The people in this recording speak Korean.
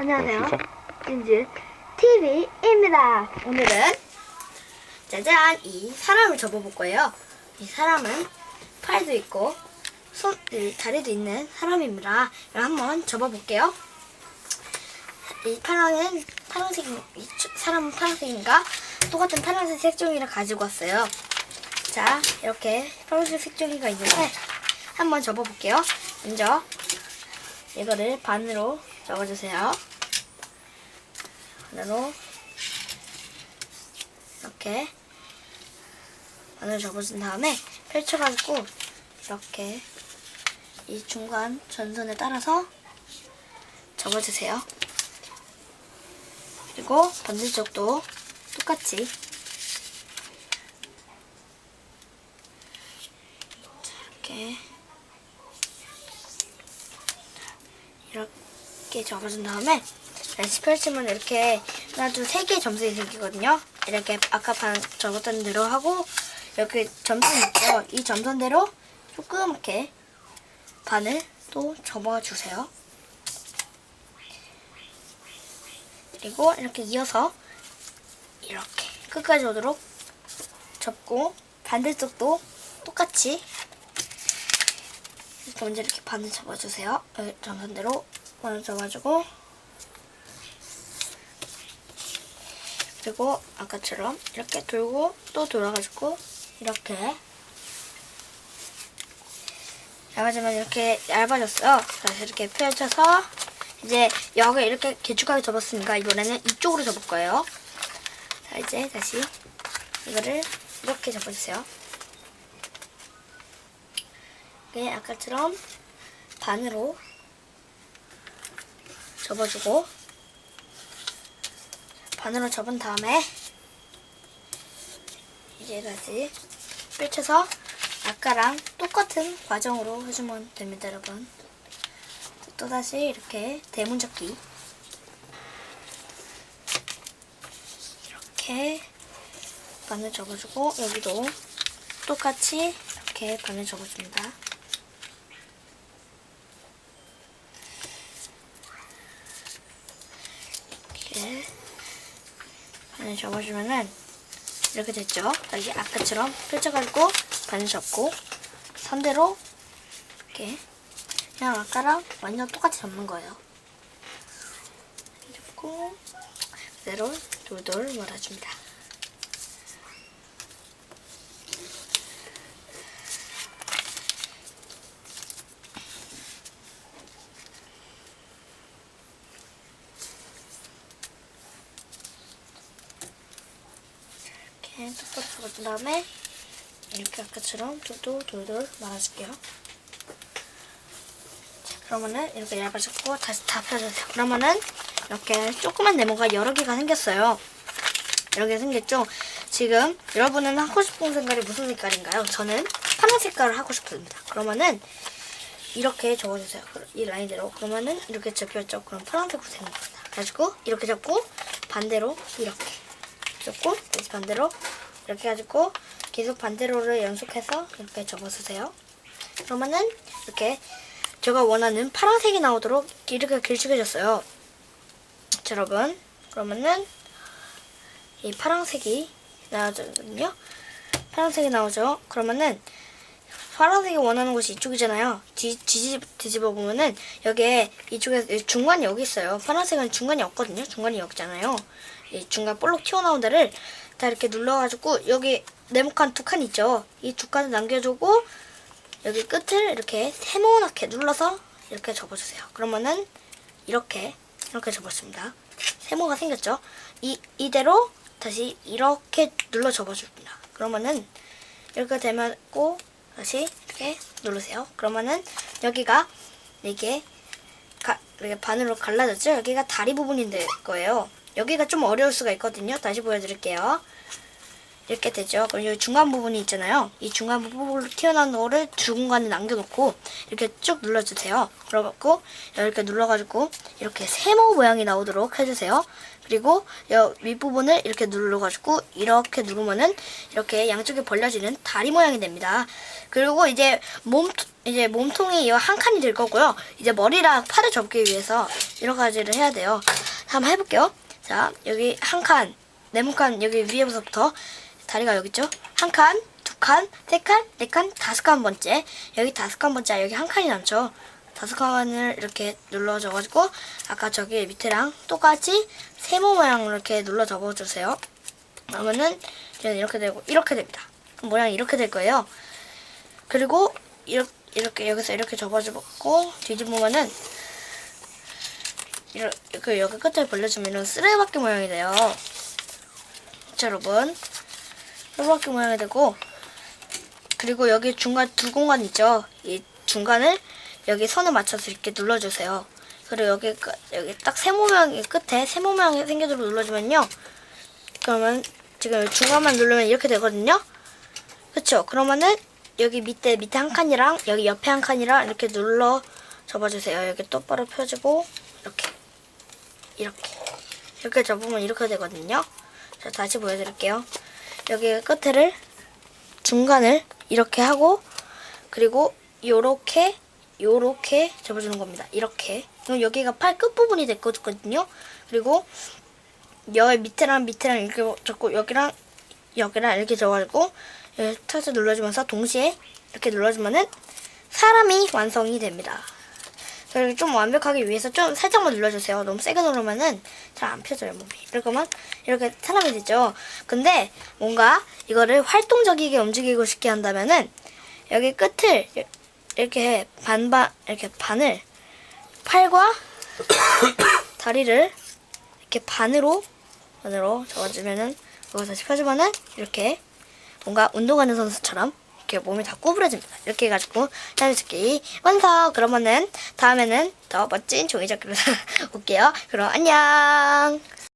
안녕하세요. 시작. 진진 TV입니다. 오늘은 짜잔 이 사람을 접어볼 거예요. 이 사람은 팔도 있고 손, 이 다리도 있는 사람입니다. 한번 접어볼게요. 이 파랑은 파란색 이 주- 사람은 파란색인가 똑같은 파란색 색종이를 가지고 왔어요. 자 이렇게 파란색 색종이가 있는데 한번 접어볼게요. 먼저 이거를 반으로 접어주세요. 반으로 이렇게 반으로 접어준 다음에 펼쳐가지고 이렇게 이 중간 전선에 따라서 접어주세요. 그리고 반대쪽도 똑같이 자, 이렇게 이렇게 접어준 다음에 다시 펼치면 이렇게 하나 둘 세 개의 점선이 생기거든요. 이렇게 아까 반 접었던 대로 하고 이렇게 점선 있죠. 이 점선대로 이렇게 반을 또 접어주세요. 그리고 이렇게 이어서 이렇게 끝까지 오도록 접고 반대쪽도 똑같이 먼저 이렇게 반을 접어주세요. 여기 점선대로 반을 접어주고 그리고 아까처럼 이렇게 돌고 또 돌아가지고 이렇게 얇아지면 이렇게 얇아졌어요. 다시 이렇게 펼쳐서 이제 여기 이렇게 길쭉하게 접었으니까 이번에는 이쪽으로 접을 거예요. 자 이제 다시 이거를 이렇게 접어주세요. 이게 아까처럼 반으로 접어주고 반으로 접은 다음에 이제 다시 펼쳐서 아까랑 똑같은 과정으로 해주면 됩니다, 여러분. 또다시 이렇게 대문접기 이렇게 반을 접어주고 여기도 똑같이 이렇게 반을 접어줍니다. 이렇게 반을 접어주면은 이렇게 됐죠? 다시 아까처럼 펼쳐가지고 반을 접고 선대로 이렇게 그냥 아까랑 완전 똑같이 접는 거예요. 접고 그대로 돌돌 몰아줍니다. 이렇게 똑같이 접은 다음에 이렇게 아까처럼 돌돌 돌돌 말아줄게요. 그러면은 이렇게 얇아졌고 다시 다 펴주세요. 그러면은 이렇게 조그만 네모가 여러 개가 생겼어요. 여러 개 생겼죠? 지금 여러분은 하고 싶은 색깔이 무슨 색깔인가요? 저는 파란 색깔을 하고 싶습니다. 그러면은 이렇게 접어주세요. 이 라인대로. 그러면은 이렇게 접혔죠? 그럼 파란색으로 되는 겁니다. 가지고 이렇게 잡고 반대로 이렇게 접고 다시 반대로 이렇게 가지고 계속 반대로를 연속해서 이렇게 접어주세요. 그러면은 이렇게 제가 원하는 파란색이 나오도록 이렇게 길쭉해졌어요. 자, 여러분. 그러면은 이 파란색이 나오거든요. 파란색이 나오죠. 그러면은 파란색이 원하는 곳이 이쪽이잖아요. 뒤, 뒤집, 뒤집어 보면은 여기에 이쪽에 중간이 여기 있어요. 파란색은 중간이 없거든요. 중간이 여기잖아요. 이 중간 볼록 튀어나온 데를 다 이렇게 눌러가지고 여기 네모칸 두 칸 있죠. 이 두 칸을 남겨주고 여기 끝을 이렇게 세모나게 눌러서 이렇게 접어주세요. 그러면은 이렇게 이렇게 접었습니다. 세모가 생겼죠? 이 이대로 다시 이렇게 눌러 접어줍니다. 그러면은 이렇게 되면고 다시 이렇게 누르세요. 그러면은 여기가 이게 가, 이렇게 반으로 갈라졌죠? 여기가 다리 부분이 될 거예요. 여기가 좀 어려울 수가 있거든요. 다시 보여드릴게요. 이렇게 되죠. 그리고 여기 중간 부분이 있잖아요. 이 중간 부분으로 튀어나온 거를 두 공간에 남겨놓고 이렇게 쭉 눌러주세요. 그러고 이렇게 눌러가지고 이렇게 세모 모양이 나오도록 해주세요. 그리고 여 윗부분을 이렇게 눌러가지고 이렇게 누르면은 이렇게 양쪽에 벌려지는 다리 모양이 됩니다. 그리고 이제 몸 이제 몸통이 이 한 칸이 될 거고요. 이제 머리랑 팔을 접기 위해서 여러 가지를 해야 돼요. 한번 해볼게요. 자 여기 한 칸, 네모칸 여기 위에서부터 다리가 여기 있죠? 한 칸, 두 칸, 세 칸, 네 칸, 다섯 칸 번째. 여기 다섯 칸 번째 여기 한 칸이 남죠. 다섯 칸을 이렇게 눌러줘가지고 아까 저기 밑에랑 똑같이 세모 모양으로 이렇게 눌러 접어주세요. 그러면은 이렇게 되고 이렇게 됩니다. 모양이 이렇게 될 거예요. 그리고 이렇게, 이렇게 여기서 이렇게 접어주고 뒤집으면은 이렇게 그 여기 끝을 벌려주면은 쓰레기바퀴 모양이 돼요. 자 여러분 쓰레기바퀴 모양이 되고 그리고 여기 중간 두 공간 있죠. 이 중간을 여기 선을 맞춰서 이렇게 눌러주세요. 그리고 여기 끝- 여기 딱 세모 모양이 끝에 세모 모양이 생기도록 눌러주면요. 그러면 지금 중간만 누르면 이렇게 되거든요. 그쵸? 그러면은 여기 밑에 밑에 한 칸이랑 여기 옆에 한 칸이랑 이렇게 눌러 접어주세요. 여기 똑바로 펴지고 이렇게 이렇게 접으면 이렇게 되거든요. 자 다시 보여드릴게요. 여기 끝을 중간을 이렇게 하고 그리고 요렇게 요렇게 접어주는 겁니다. 이렇게 그럼 여기가 팔 끝 부분이 됐거든요. 그리고 여기 밑에랑 밑에랑 이렇게 접고 여기랑 여기랑 이렇게 접어가지고 이렇게 타서 눌러주면서 동시에 이렇게 눌러주면은 사람이 완성이 됩니다. 그리고 좀 완벽하기 위해서 좀 살짝만 눌러주세요. 너무 세게 누르면은 잘 안 펴져요 몸이. 이렇게만 이렇게 사람이 되죠. 근데 뭔가 이거를 활동적이게 움직이고 싶게 한다면은 여기 끝을 이렇게 반반 이렇게 반을 팔과 다리를 이렇게 반으로 반으로 접어주면은 그거 다시 펴주면은 이렇게 뭔가 운동하는 선수처럼 이렇게 몸이 다 구부러집니다. 이렇게 해가지고 자유스키 완성. 그러면은 다음에는 더 멋진 종이접기로 올게요. 그럼 안녕.